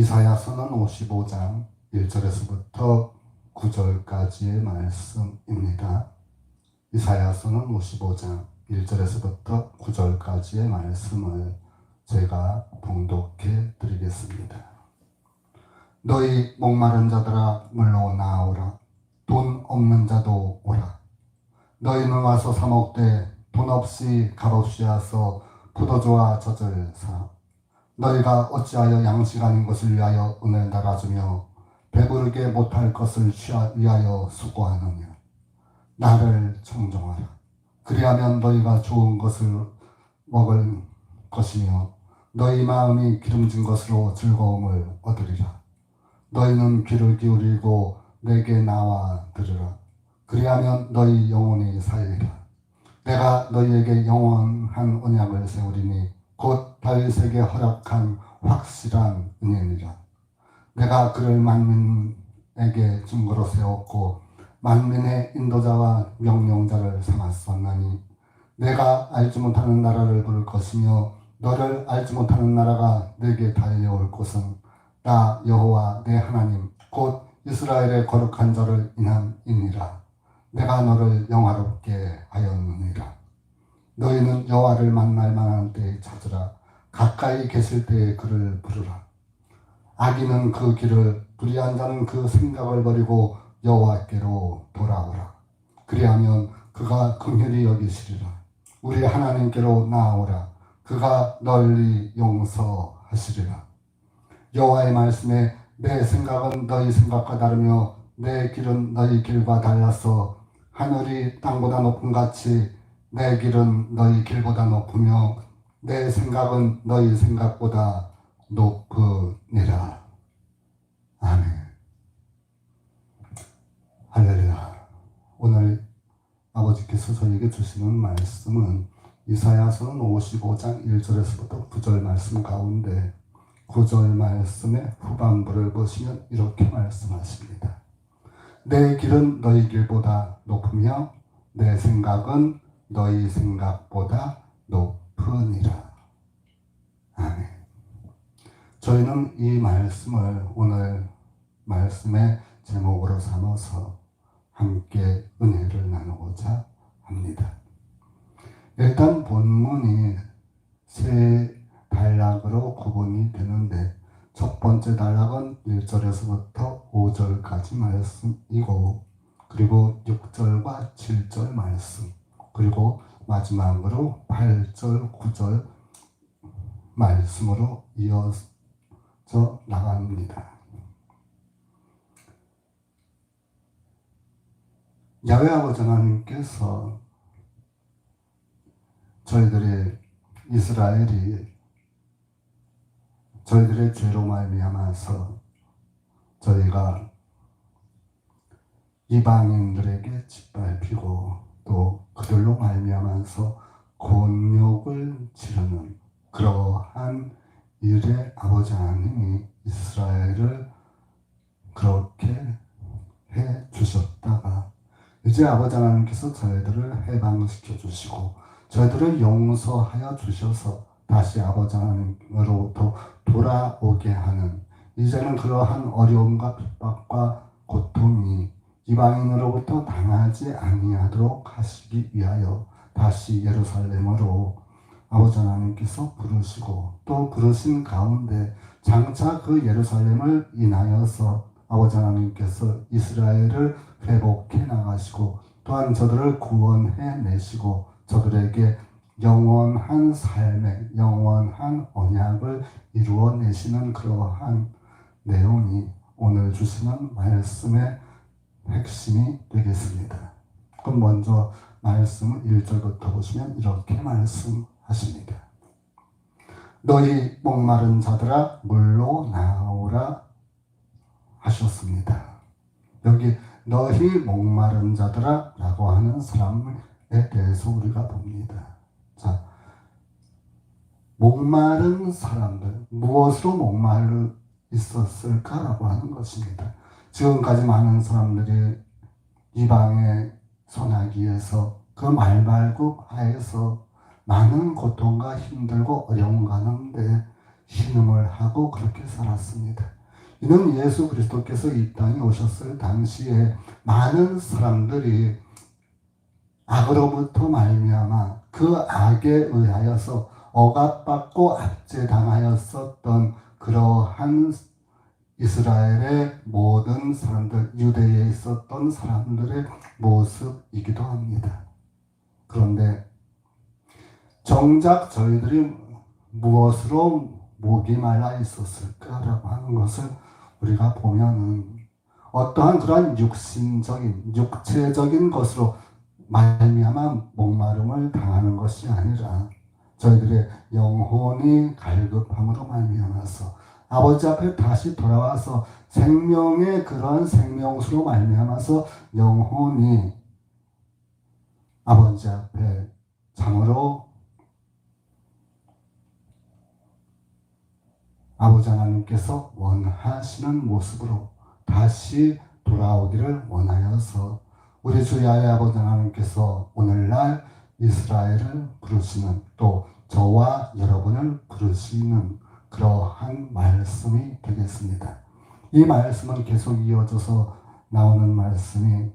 이사야서는 55장 1절에서부터 9절까지의 말씀입니다. 이사야서는 55장 1절에서부터 9절까지의 말씀을 제가 봉독해 드리겠습니다. 너희 목마른 자들아 물러 나오라 돈 없는 자도 오라 너희는 와서 사 먹되 돈 없이 값없이 와서 포도주와 젖을 사 너희가 어찌하여 양식 아닌 것을 위하여 은을 달아주며 배부르게 못할 것을 위하여 수고하느냐? 나를 청정하라. 그리하면 너희가 좋은 것을 먹을 것이며 너희 마음이 기름진 것으로 즐거움을 얻으리라. 너희는 귀를 기울이고 내게 나와 들으라. 그리하면 너희 영혼이 살리라. 내가 너희에게 영원한 언약을 세우리니 곧 다윗에게 허락한 확실한 은혜니라. 내가 그를 만민에게 증거로 세웠고 만민의 인도자와 명령자를 삼았었나니 내가 알지 못하는 나라를 부를 것이며 너를 알지 못하는 나라가 내게 달려올 것은 나 여호와 내 하나님 곧 이스라엘의 거룩한 자를 인함이니라. 내가 너를 영화롭게 하였느니라. 너희는 여호와를 만날 만한 때에 찾으라. 가까이 계실 때에 그를 부르라. 악인은 그 길을 불의한 자는 그 생각을 버리고 여호와께로 돌아오라. 그리하면 그가 긍휼히 여기시리라. 우리 하나님께로 나아오라. 그가 널리 용서하시리라. 여호와의 말씀에 내 생각은 너희 생각과 다르며 내 길은 너희 길과 달라서 하늘이 땅보다 높은 같이 내 길은 너희 길보다 높으며 내 생각은 너희 생각보다 높으니라. 아멘. 할렐루야. 오늘 아버지께서 저에게 주시는 말씀은 이사야서는 55장 1절에서부터 9절 말씀 가운데 9절 말씀의 후반부를 보시면 이렇게 말씀하십니다. 내 길은 너희 길보다 높으며 내 생각은 너희 생각보다 높으니라. 아멘. 저희는 이 말씀을 오늘 말씀의 제목으로 삼아서 함께 은혜를 나누고자 합니다. 일단 본문이 세 단락으로 구분이 되는데 첫 번째 단락은 1절에서부터 5절까지 말씀이고 그리고 6절과 7절 말씀 그리고 마지막으로 8절 9절 말씀으로 이어져 나갑니다. 야외 아버지 하나님께서 저희들이 이스라엘이 저희들의 죄로 말미암아서 저희가 이방인들에게 짓밟히고 또 그들로 말미암아서 곤욕을 치르는 그러한 일에 아버지 하나님이 이스라엘을 그렇게 해 주셨다가 이제 아버지 하나님께서 저희들을 해방시켜 주시고 저희들을 용서하여 주셔서 다시 아버지 하나님으로부터 돌아오게 하는 이제는 그러한 어려움과 핍박과 고통이 이방인으로부터 당하지 아니하도록 하시기 위하여 다시 예루살렘으로 아버지 하나님께서 부르시고 또 부르신 가운데 장차 그 예루살렘을 인하여서 아버지 하나님께서 이스라엘을 회복해 나가시고 또한 저들을 구원해 내시고 저들에게 영원한 삶의 영원한 언약을 이루어 내시는 그러한 내용이 오늘 주시는 말씀의 핵심이 되겠습니다. 그럼 먼저 말씀을 1절부터 보시면 이렇게 말씀하십니다. 너희 목마른 자들아 물로 나오라 하셨습니다. 여기 너희 목마른 자들아 라고 하는 사람에 대해서 우리가 봅니다. 자, 목마른 사람들, 무엇으로 목마르 있었을까라고 하는 것입니다. 지금까지 많은 사람들이 이방의 소나기에서 그 말발굽 하에서 많은 고통과 힘들고 어려움 가운데 신음을 하고 그렇게 살았습니다. 이는 예수 그리스도께서 이 땅에 오셨을 당시에 많은 사람들이 악으로부터 말미암아 그 악에 의하여서 억압받고 압제당하였었던 그러한 이스라엘의 모든 사람들, 유대에 있었던 사람들의 모습이기도 합니다. 그런데 정작 저희들이 무엇으로 목이 말라 있었을까라고 하는 것을 우리가 보면은 어떠한 그러한 육신적인 육체적인 것으로 말미암아 목마름을 당하는 것이 아니라 저희들의 영혼이 갈급함으로 말미암아서 아버지 앞에 다시 돌아와서 생명의 그런 생명수로 말미암아서 영혼이 아버지 앞에 참으로 아버지 하나님께서 원하시는 모습으로 다시 돌아오기를 원하여서 우리 주 야의 아버지 하나님께서 오늘날 이스라엘을 부르시는 또 저와 여러분을 부르시는 그러한 말씀이 되겠습니다. 이 말씀은 계속 이어져서 나오는 말씀이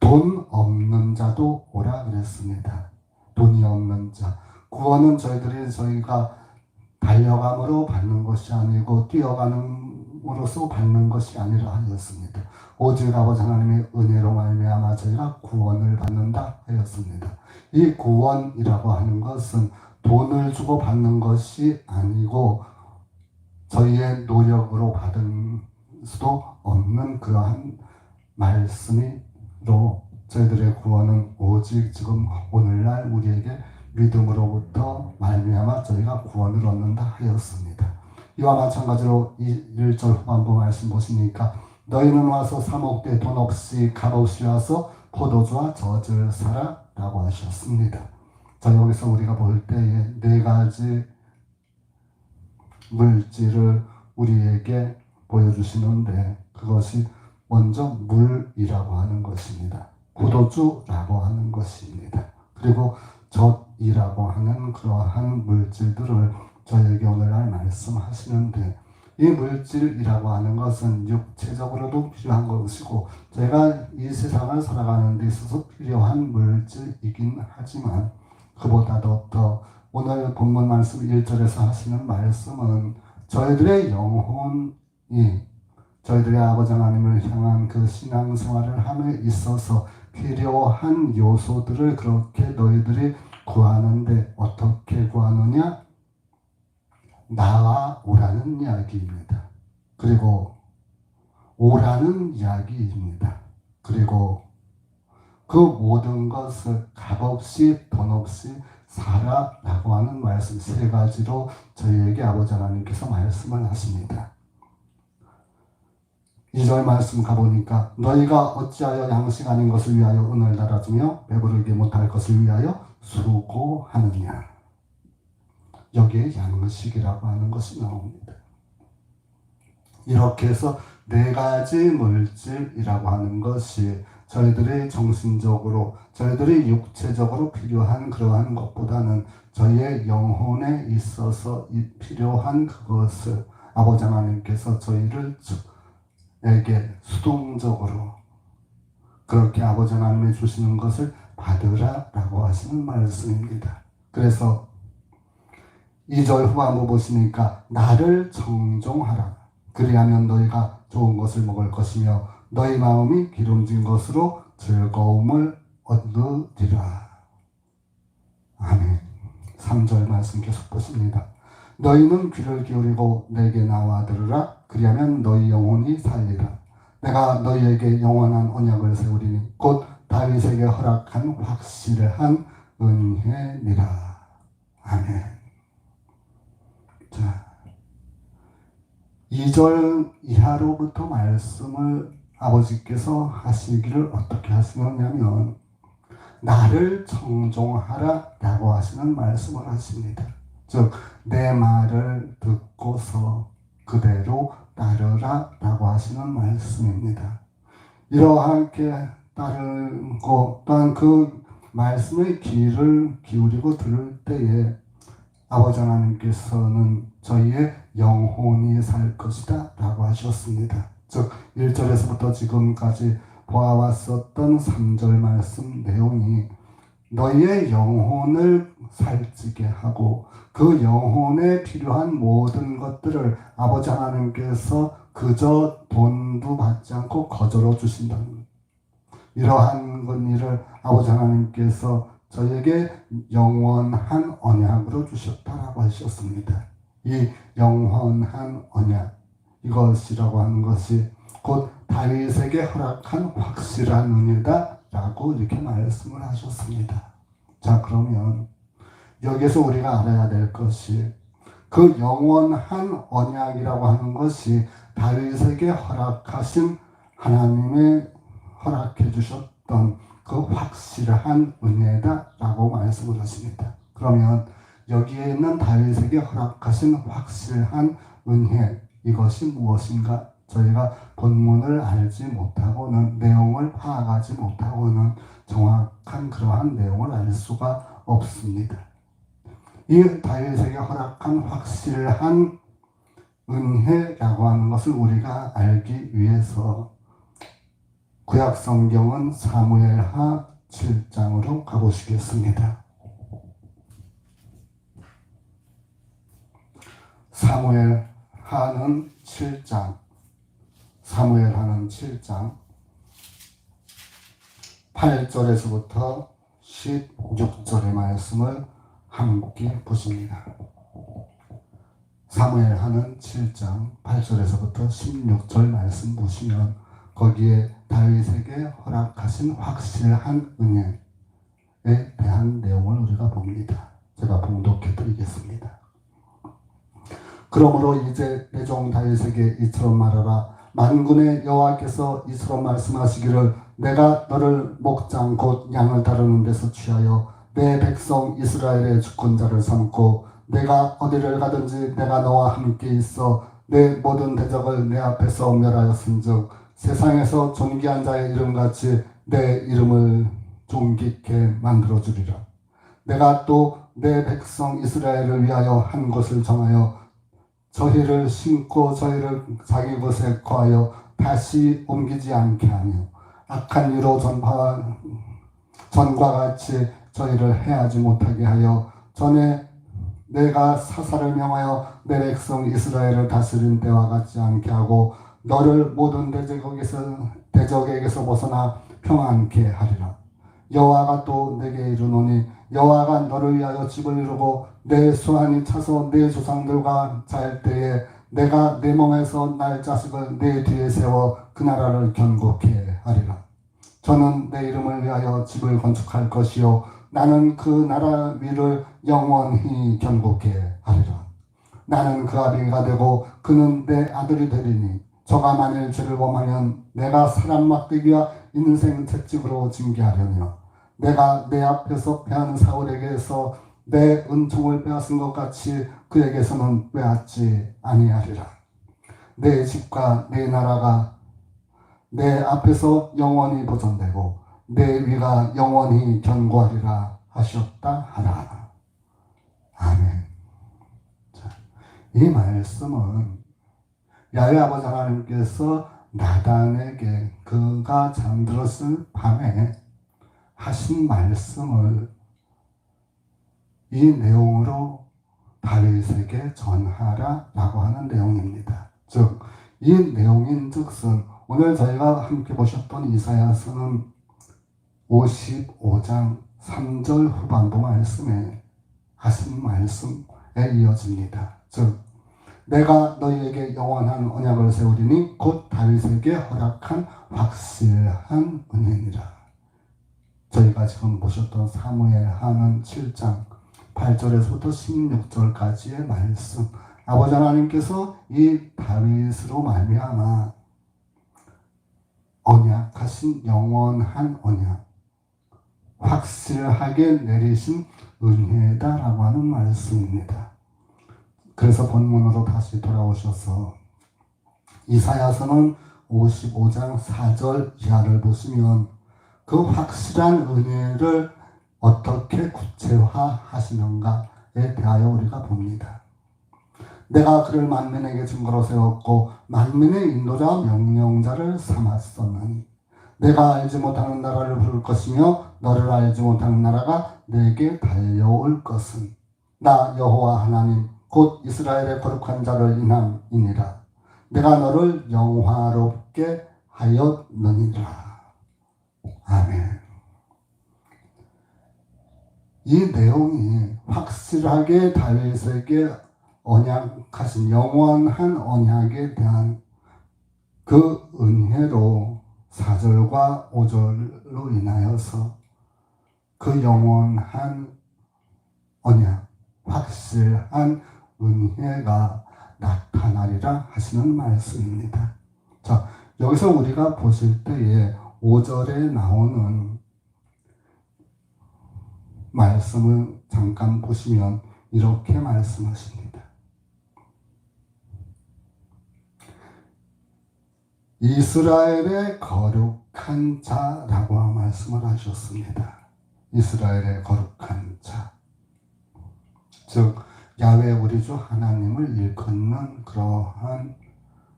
돈 없는 자도 오라 그랬습니다. 돈이 없는 자. 구원은 저희들이 저희가 달려감으로 받는 것이 아니고 뛰어가는으로서 받는 것이 아니라 하였습니다. 오직 아버지 하나님의 은혜로 말미암아 저희가 구원을 받는다 하였습니다. 이 구원이라고 하는 것은 돈을 주고 받는 것이 아니고 저희의 노력으로 받은 수도 없는 그러한 말씀이로 저희들의 구원은 오직 지금 오늘날 우리에게 믿음으로부터 말미암아 저희가 구원을 얻는다 하였습니다. 이와 마찬가지로 1절 후반부 말씀 보시니까 너희는 와서 사목대 돈 없이 값 없이 와서 포도주와 젖을 사라 라고 하셨습니다. 자 여기서 우리가 볼 때에 네 가지 물질을 우리에게 보여주시는데 그것이 먼저 물이라고 하는 것입니다. 포도주라고 하는 것입니다. 그리고 젖이라고 하는 그러한 물질들을 저에게 오늘날 말씀하시는데 이 물질이라고 하는 것은 육체적으로도 필요한 것이고 제가 이 세상을 살아가는 데 있어서 필요한 물질이긴 하지만 그보다도 더 오늘 본문 말씀 1절에서 하시는 말씀은 저희들의 영혼이 저희들의 아버지 하나님을 향한 그 신앙생활을 함에 있어서 필요한 요소들을 그렇게 너희들이 구하는데 어떻게 구하느냐? 나와 오라는 이야기입니다. 그리고 오라는 이야기입니다. 그리고 그 모든 것을 값없이 돈 없이 사라라고 하는 말씀 세 가지로 저희에게 아버지 하나님께서 말씀을 하십니다. 2절 말씀 가보니까 너희가 어찌하여 양식 아닌 것을 위하여 은을 달아주며 배부르게 못할 것을 위하여 수고하느냐 여기에 양식이라고 하는 것이 나옵니다. 이렇게 해서 네 가지 물질이라고 하는 것이 저희들의 정신적으로, 저희들의 육체적으로 필요한 그러한 것보다는 저희의 영혼에 있어서 필요한 그것을 아버지 하나님께서 저희를 에게 수동적으로 그렇게 아버지 하나님이 주시는 것을 받으라라고 하시는 말씀입니다. 그래서 2절 후반부 보시니까 나를 정종하라. 그리하면 너희가 좋은 것을 먹을 것이며 너희 마음이 기름진 것으로 즐거움을 얻으리라. 아멘. 3절 말씀 계속 보십니다. 너희는 귀를 기울이고 내게 나와 들으라. 그리하면 너희 영혼이 살리라. 내가 너희에게 영원한 언약을 세우리니 곧 다윗에게 허락한 확실한 은혜니라. 아멘. 자, 2절 이하로부터 말씀을 아버지께서 하시기를 어떻게 하시느냐면 나를 청종하라 라고 하시는 말씀을 하십니다. 즉, 내 말을 듣고서 그대로 따르라 라고 하시는 말씀입니다. 이러하게 따르고 또한 그 말씀의 귀를 기울이고 들을 때에 아버지 하나님께서는 저희의 영혼이 살 것이다 라고 하셨습니다. 즉 1절에서부터 지금까지 보아왔었던 3절 말씀 내용이 너희의 영혼을 살찌게 하고 그 영혼에 필요한 모든 것들을 아버지 하나님께서 그저 돈도 받지 않고 거저로 주신다는 것. 이러한 것 일을 아버지 하나님께서 저에게 영원한 언약으로 주셨다라고 하셨습니다. 이 영원한 언약 이것이라고 하는 것이 곧 다윗에게 허락한 확실한 은혜다라고 이렇게 말씀을 하셨습니다. 자 그러면 여기서 우리가 알아야 될 것이 그 영원한 언약이라고 하는 것이 다윗에게 허락하신 하나님의 허락해 주셨던 그 확실한 은혜다라고 말씀을 하십니다. 그러면 여기에 있는 다윗에게 허락하신 확실한 은혜 이것이 무엇인가? 저희가 본문을 알지 못하고는 내용을 파악하지 못하고는 정확한 그러한 내용을 알 수가 없습니다. 이 다윗에게 허락한 확실한 은혜라고 하는 것을 우리가 알기 위해서 구약 성경은 사무엘하 7장으로 가보시겠습니다. 사무엘 하는 7장 사무엘 하는 7장 8절에서부터 16절의 말씀을 함께 보십니다. 사무엘 하는 7장 8절에서부터 16절 말씀 보시면 거기에 다윗에게 허락하신 확실한 은혜에 대한 내용을 우리가 봅니다. 제가 봉독해 드리겠습니다. 그러므로 이제 내종 다윗에게 이처럼 말하라. 만군의 여호와께서 이처럼 말씀하시기를 내가 너를 목장 곧 양을 다루는 데서 취하여 내 백성 이스라엘의 주권자를 삼고 내가 어디를 가든지 내가 너와 함께 있어 내 모든 대적을 내 앞에서 멸하였은즉 세상에서 존귀한 자의 이름같이 내 이름을 존귀케 만들어 주리라. 내가 또 내 백성 이스라엘을 위하여 한 곳을 정하여 저희를 심고 저희를 자기 것에 거하여 다시 옮기지 않게 하며 악한 이로 전파 전과 같이 저희를 해하지 못하게 하여 전에 내가 사사를 명하여 내 백성 이스라엘을 다스린 때와 같지 않게 하고 너를 모든 대적에게서 대적에게서 벗어나 평안케 하리라. 여호와가 또 내게 이르노니 여호와가 너를 위하여 집을 이루고 내 수완이 차서 내 조상들과 잘 때에 내가 내 몸에서 날 자식을 내 뒤에 세워 그 나라를 견고케 하리라. 저는 내 이름을 위하여 집을 건축할 것이요 나는 그 나라 위를 영원히 견고케 하리라. 나는 그 아비가 되고 그는 내 아들이 되리니 저가 만일 죄를 범하면 내가 사람 막대기와 인생 채찍으로 징계하려며 내가 내 앞에서 패한 사울에게서 내 은총을 빼앗은 것 같이 그에게서는 빼앗지 아니하리라. 내 집과 내 나라가 내 앞에서 영원히 보존되고 내 위가 영원히 견고하리라 하셨다 하라. 아멘. 자, 이 말씀은 야외 아버지 하나님께서 나단에게 그가 잠들었을 밤에 하신 말씀을 이 내용으로 다윗에게 전하라 라고 하는 내용입니다. 즉, 이 내용인 즉슨 오늘 저희가 함께 보셨던 이사야서는 55장 3절 후반부 말씀에 하신 말씀에 이어집니다. 즉, 내가 너희에게 영원한 언약을 세우리니 곧 다윗에게 허락한 확실한 은혜니라. 저희가 지금 보셨던 사무엘 하는 7장 8절에서부터 16절까지의 말씀. 아버지 하나님께서 이 다윗으로 말미암아 언약하신 영원한 언약, 확실하게 내리신 은혜다라고 하는 말씀입니다. 그래서 본문으로 다시 돌아오셔서 이사야서는 55장 4절 이하를 보시면 그 확실한 은혜를 어떻게 구체화하시는가 증거에 대하여 우리가 봅니다. 내가 그를 만민에게 증거로 세웠고 만민의 인도자 명령자를 삼았었느니 내가 알지 못하는 나라를 부를 것이며 너를 알지 못하는 나라가 내게 달려올 것은 나 여호와 하나님 곧 이스라엘의 거룩한 자를 인함이니라 내가 너를 영화롭게 하였느니라 아멘 이 내용이 확실하게 다윗에게 언약하신 영원한 언약에 대한 그 은혜로 4절과 5절로 인하여서 그 영원한 언약, 확실한 은혜가 나타나리라 하시는 말씀입니다. 자, 여기서 우리가 보실 때에 5절에 나오는 말씀을 잠깐 보시면 이렇게 말씀하십니다. 이스라엘의 거룩한 자라고 말씀을 하셨습니다. 이스라엘의 거룩한 자. 즉, 야외 우리 주 하나님을 일컫는 그러한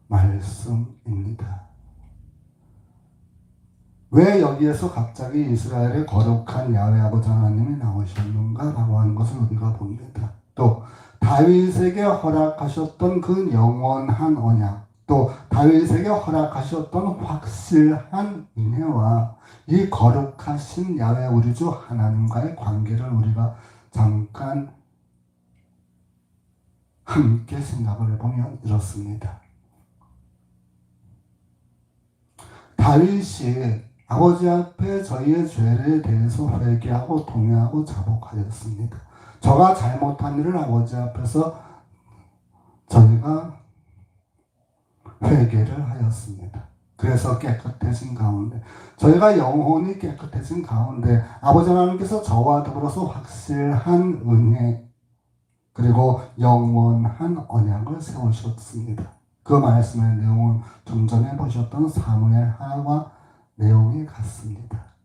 말씀입니다. 왜 여기에서 갑자기 이스라엘의 거룩한 야외 아버지 하나님이 나오셨는가라고 하는 것을 우리가 봅니다. 또 다윗에게 허락하셨던 그 영원한 언약, 또 다윗에게 허락하셨던 확실한 은혜와 이 거룩하신 야외 우리 주 하나님과의 관계를 우리가 잠깐 함께 생각을 해보면 이렇습니다. 다윗이 아버지 앞에 저희의 죄에 대해서 회개하고 동의하고 자복하였습니다. 저가 잘못한 일을 아버지 앞에서 저희가 회개를 하였습니다. 그래서 깨끗해진 가운데 저희가 영혼이 깨끗해진 가운데 아버지 하나님께서 저와 더불어서 확실한 은혜 그리고 영원한 언약을 세우셨습니다. 그 말씀의 내용은 좀 전에 보셨던 사무엘 하와 내용이 같습니다.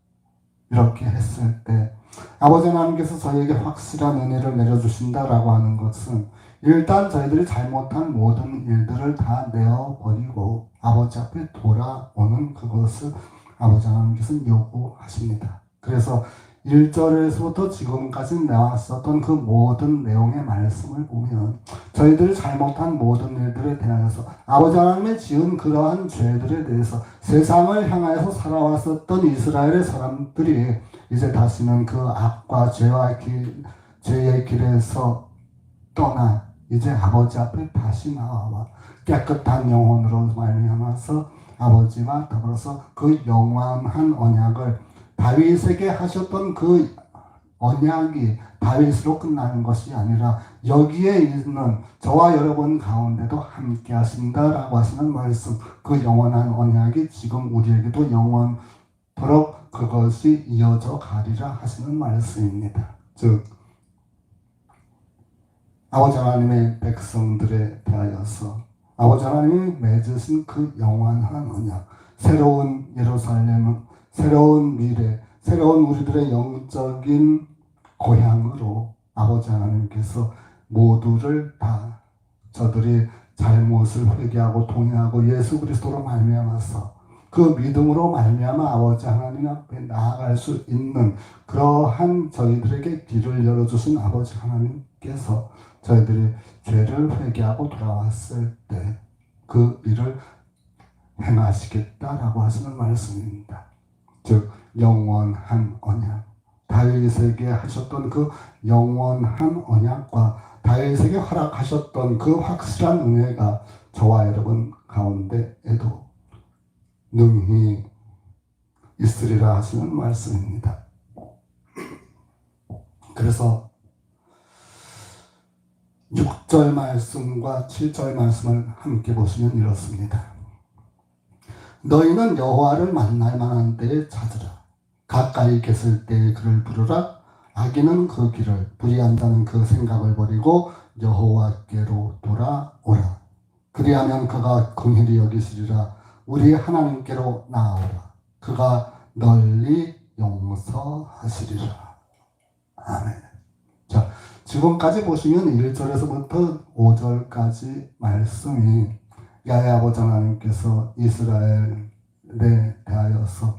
이렇게 했을 때 아버지 하나님께서 저희에게 확실한 은혜를 내려주신다라고 하는 것은 일단 저희들이 잘못한 모든 일들을 다 내어버리고 아버지 앞에 돌아오는 그것을 아버지 하나님께서는 요구하십니다. 그래서 1절에서부터 지금까지 나왔었던 그 모든 내용의 말씀을 보면 저희들이 잘못한 모든 일들에 대하여서 아버지 하나님의 지은 그러한 죄들에 대해서 세상을 향하여서 살아왔었던 이스라엘의 사람들이 이제 다시는 그 악과 죄와 길, 죄의 길에서 떠나 이제 아버지 앞에 다시 나와 깨끗한 영혼으로 말미암아서 아버지와 더불어서 그 영원한 언약을 다윗에게 하셨던 그 언약이 다윗으로 끝나는 것이 아니라 여기에 있는 저와 여러분 가운데도 함께 하신다라고 하시는 말씀 그 영원한 언약이 지금 우리에게도 영원토록 그것이 이어져 가리라 하시는 말씀입니다. 즉 아버지 하나님의 백성들에 대하여서 아버지 하나님이 맺으신 그 영원한 언약 새로운 예루살렘은 새로운 미래, 새로운 우리들의 영적인 고향으로 아버지 하나님께서 모두를 다 저들이 잘못을 회개하고 동의하고 예수 그리스도로 말미암아서 그 믿음으로 말미암아 아버지 하나님 앞에 나아갈 수 있는 그러한 저희들에게 길을 열어주신 아버지 하나님께서 저희들이 죄를 회개하고 돌아왔을 때 그 일을 행하시겠다라고 하시는 말씀입니다. 즉 영원한 언약 다윗에게 하셨던 그 영원한 언약과 다윗에게 허락하셨던 그 확실한 은혜가 저와 여러분 가운데에도 능히 있으리라 하시는 말씀입니다. 그래서 6절 말씀과 7절 말씀을 함께 보시면 이렇습니다. 너희는 여호와를 만날 만한 때에 찾으라. 가까이 계실 때에 그를 부르라. 악인은 그 길을 불의한 자는 그 생각을 버리고 여호와께로 돌아오라. 그리하면 그가 긍휼히 여기시리라. 우리 하나님께로 나아오라. 그가 널리 용서하시리라. 아멘. 자, 지금까지 보시면 1절에서부터 5절까지 말씀이 아버지 하나님께서 이스라엘에 대하여서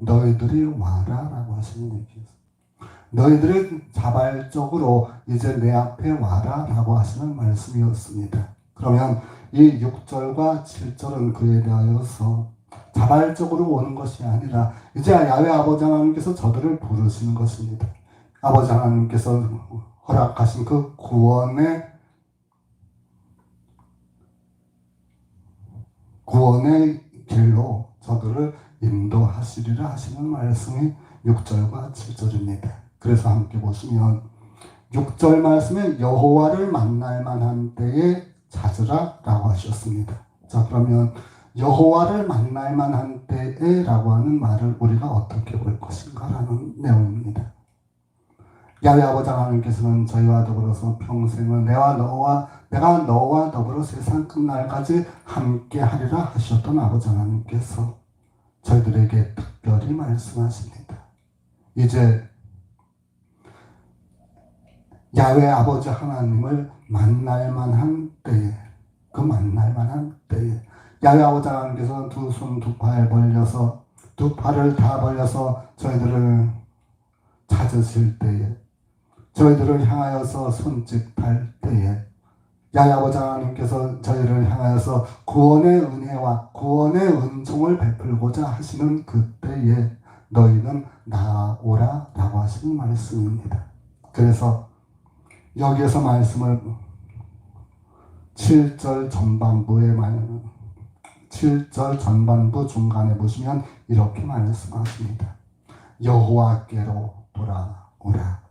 너희들이 와라라고 하시는 얘기예요. 너희들이 자발적으로 이제 내 앞에 와라라고 하시는 말씀이었습니다. 그러면 이 6절과 7절은 그에 대하여서 자발적으로 오는 것이 아니라 이제 야외 아버지 하나님께서 저들을 부르시는 것입니다. 아버지 하나님께서 허락하신 그 구원의 구원의 길로 저들을 인도하시리라 하시는 말씀이 6절과 7절입니다. 그래서 함께 보시면 6절 말씀에 여호와를 만날 만한 때에 찾으라라고 하셨습니다. 자 그러면 여호와를 만날 만한 때에라고 하는 말을 우리가 어떻게 볼 것인가라는 내용입니다. 야외 아버지 하나님께서는 저희와 더불어서 평생을 내와 너와 내가 너와 더불어 세상 끝날까지 함께 하리라 하셨던 아버지 하나님께서 저희들에게 특별히 말씀하십니다. 이제 야외 아버지 하나님을 만날 만한 때에 그 만날 만한 때에 야외 아버지 하나님께서 두 손 두 팔 벌려서 두 팔을 다 벌려서 저희들을 찾으실 때에 저희들을 향하여서 손짓할 때에 아버지 하나님께서 저희를 향하여서 구원의 은혜와 구원의 은총을 베풀고자 하시는 그때에 너희는 나오라 라고 하시는 말씀입니다. 그래서 여기에서 말씀을 7절 전반부의 말 7절 전반부 중간에 보시면 이렇게 말씀하십니다. 여호와께로 돌아오라.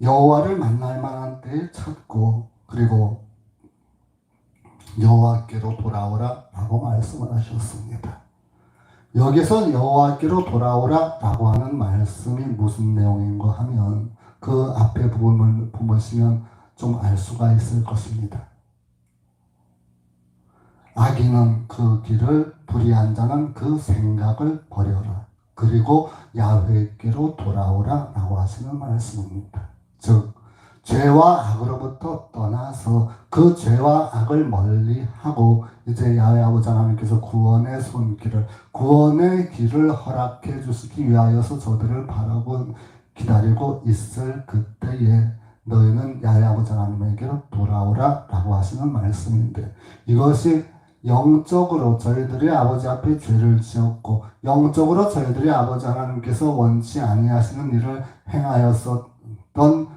여호와를 만날 만한 때에 찾고 그리고 여호와께로 돌아오라라고 말씀을 하셨습니다. 여기서 여호와께로 돌아오라라고 하는 말씀이 무슨 내용인가 하면 그 앞에 부분을 보시면 좀 알 수가 있을 것입니다. 악인은 그 길을 불의한 자는 그 생각을 버려라. 그리고 야훼께로 돌아오라라고 하시는 말씀입니다. 즉 죄와 악으로부터 떠나서 그 죄와 악을 멀리하고 이제 야훼 아버지 하나님께서 구원의 손길을 구원의 길을 허락해 주시기 위하여서 저들을 바라고 기다리고 있을 그때에 너희는 야훼 아버지 하나님에게로 돌아오라 라고 하시는 말씀인데 이것이 영적으로 저희들이 아버지 앞에 죄를 지었고 영적으로 저희들이 아버지 하나님께서 원치 아니하시는 일을 행하였었던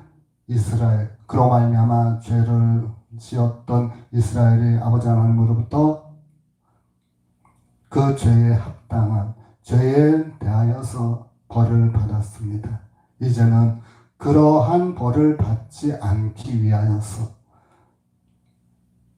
이스라엘 그로 말미암아 죄를 지었던 이스라엘이 아버지 하나님으로부터 그 죄에 합당한 죄에 대하여서 벌을 받았습니다. 이제는 그러한 벌을 받지 않기 위하여서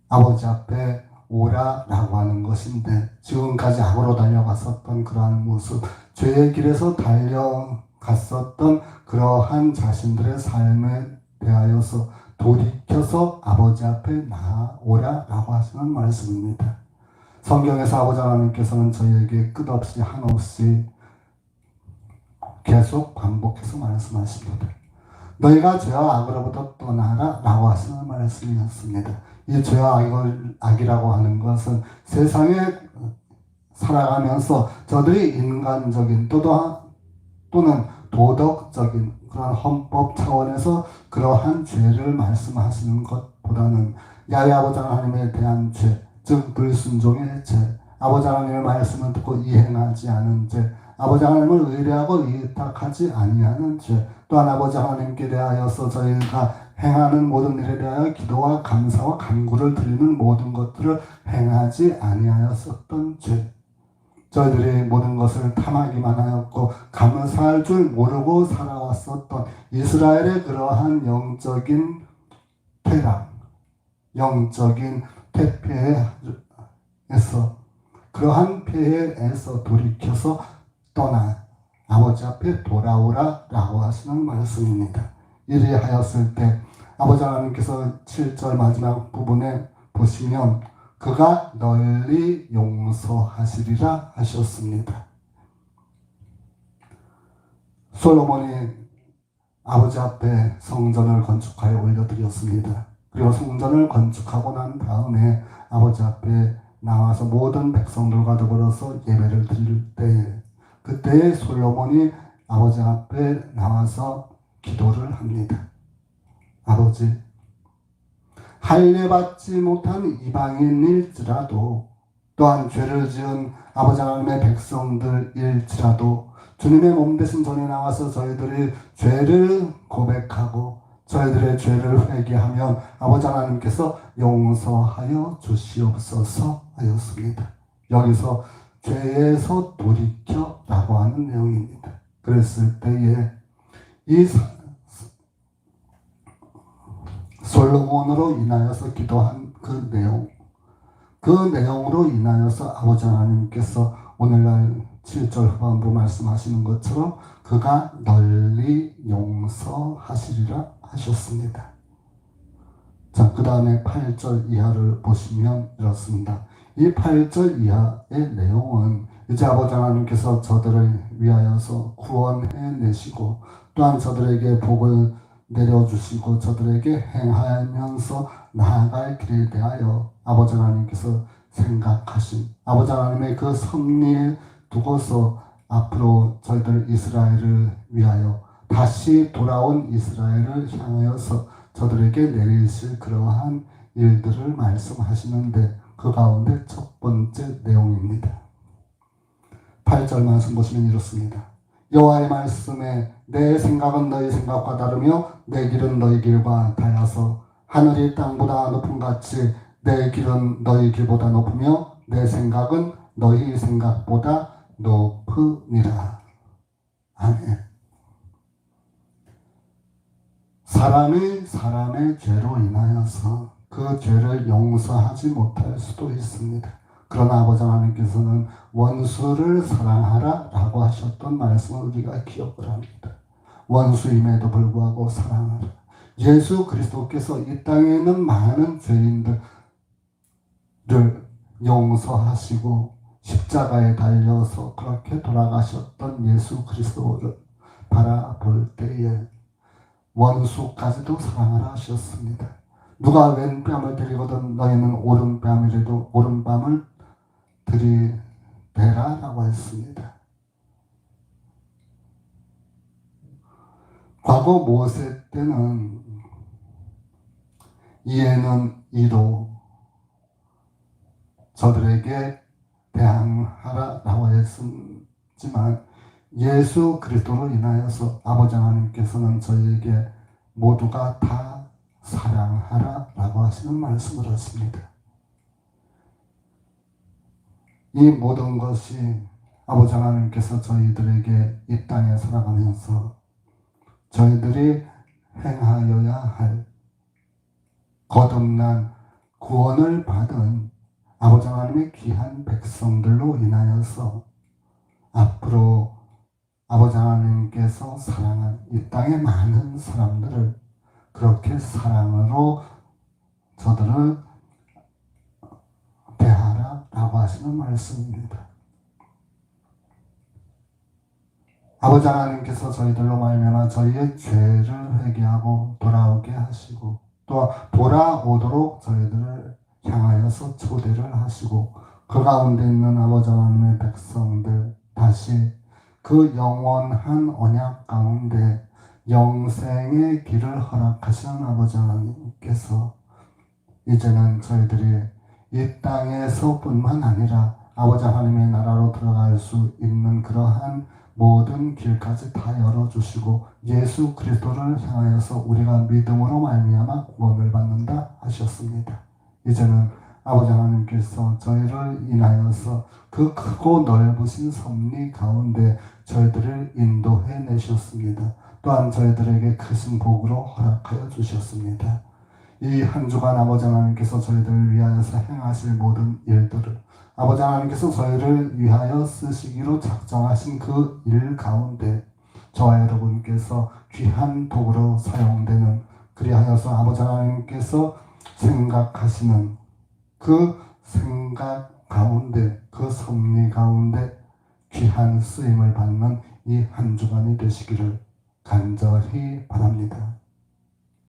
아버지 앞에 오라라고 하는 것인데 지금까지 악으로 달려갔었던 그러한 모습, 죄의 길에서 달려갔었던 그러한 자신들의 삶에 대하여서 돌이켜서 아버지 앞에 나오라라고 하시는 말씀입니다. 성경에서 아버지 하나님께서는 저희에게 끝없이 한없이 계속 반복해서 말씀하십니다. 너희가 죄와 악으로부터 떠나라 라고 하시는 말씀이었습니다. 이 죄와 악이라고 하는 것은 세상에 살아가면서 저들이 인간적인 또는 도덕적인 그런 헌법 차원에서 그러한 죄를 말씀하시는 것보다는 야외 아버지 하나님에 대한 죄, 즉 불순종의 죄, 아버지 하나님의 말씀을 듣고 이행하지 않은 죄, 아버지 하나님을 의뢰하고 의탁하지 아니하는 죄, 또한 아버지 하나님께 대하여서 저희가 행하는 모든 일에 대하여 기도와 감사와 간구를 드리는 모든 것들을 행하지 아니하였었던 죄. 저희들이 모든 것을 탐하기만 하였고 감사할 줄 모르고 살아왔었던 이스라엘의 그러한 영적인 퇴락, 영적인 퇴폐에서 그러한 폐해에서 돌이켜서 떠나 아버지 앞에 돌아오라라고 하시는 말씀입니다. 이리 하였을 때 아버지 하나님께서 7절 마지막 부분에 보시면 그가 널리 용서하시리라 하셨습니다. 솔로몬이 아버지 앞에 성전을 건축하여 올려드렸습니다. 그리고 성전을 건축하고 난 다음에 아버지 앞에 나와서 모든 백성들과 더불어서 예배를 드릴 때에 그때 솔로몬이 아버지 앞에 나와서 기도를 합니다. 아버지, 할례 받지 못한 이방인일지라도 또한 죄를 지은 아버지 하나님의 백성들일지라도 주님의 몸 대신 전에 나와서 저희들이 죄를 고백하고 저희들의 죄를 회개하면 아버지 하나님께서 용서하여 주시옵소서 하였습니다. 여기서 죄에서 돌이켜라고 하는 내용입니다. 그랬을 때에 이 솔로몬으로 인하여서 기도한 그 내용, 그 내용으로 인하여서 아버지 하나님께서 오늘날 7절 후반부 말씀하시는 것처럼 그가 널리 용서하시리라 하셨습니다. 자, 그 다음에 8절 이하를 보시면 이렇습니다. 이 8절 이하의 내용은 이제 아버지 하나님께서 저들을 위하여서 구원해 내시고 또한 저들에게 복을 내려주시고 저들에게 행하면서 나아갈 길에 대하여 아버지 하나님께서 생각하신 아버지 하나님의 그 섭리에 두고서 앞으로 저희들 이스라엘을 위하여 다시 돌아온 이스라엘을 향하여서 저들에게 내리실 그러한 일들을 말씀하시는데 그 가운데 첫 번째 내용입니다. 8절 말씀 보시면 이렇습니다. 여호와의 말씀에 내 생각은 너희 생각과 다르며 내 길은 너희 길과 달라서 하늘이 땅보다 높은 같이 내 길은 너희 길보다 높으며 내 생각은 너희 생각보다 높으니라. 아멘. 사람이 사람의 죄로 인하여서 그 죄를 용서하지 못할 수도 있습니다. 그러나 아버지 하나님께서는 원수를 사랑하라 라고 하셨던 말씀을 우리가 기억을 합니다. 원수임에도 불구하고 사랑하라. 예수 그리스도께서 이 땅에 있는 많은 죄인들을 용서하시고 십자가에 달려서 그렇게 돌아가셨던 예수 그리스도를 바라볼 때에 원수까지도 사랑하라 하셨습니다. 누가 왼뺨을 들이거든 너희는 오른뺨이라도 오른뺨을 들이대라라고 했습니다. 과거 모세 때는 이에는 이로 저들에게 대항하라라고 했지만 예수 그리스도로 인하여서 아버지 하나님께서는 저희에게 모두가 다 사랑하라라고 하시는 말씀을 하십니다. 이 모든 것이 아버지 하나님께서 저희들에게 이 땅에 살아가면서 저희들이 행하여야 할 거듭난 구원을 받은 아버지 하나님의 귀한 백성들로 인하여서 앞으로 아버지 하나님께서 사랑한 이 땅의 많은 사람들을 그렇게 사랑으로 저들을 대하라라고 하시는 말씀입니다. 아버지 하나님께서 저희들로 말미암아 저희의 죄를 회개하고 돌아오게 하시고 또 돌아오도록 저희들을 향하여서 초대를 하시고 그 가운데 있는 아버지 하나님의 백성들 다시 그 영원한 언약 가운데 영생의 길을 허락하시는 아버지 하나님께서 이제는 저희들이 이 땅에서뿐만 아니라 아버지 하나님의 나라로 들어갈 수 있는 그러한 모든 길까지 다 열어주시고 예수 그리스도를 향하여서 우리가 믿음으로 말미암아 구원을 받는다 하셨습니다. 이제는 아버지 하나님께서 저희를 인하여서 그 크고 넓으신 섭리 가운데 저희들을 인도해 내셨습니다. 또한 저희들에게 크신 복으로 허락하여 주셨습니다. 이 한 주간 아버지 하나님께서 저희들을 위하여서 행하실 모든 일들을 아버지 하나님께서 저희를 위하여 쓰시기로 작정하신 그 일 가운데 저와 여러분께서 귀한 복으로 사용되는 그리하여서 아버지 하나님께서 생각하시는 그 생각 가운데 그 섭리 가운데 귀한 쓰임을 받는 이 한 주간이 되시기를 간절히 바랍니다.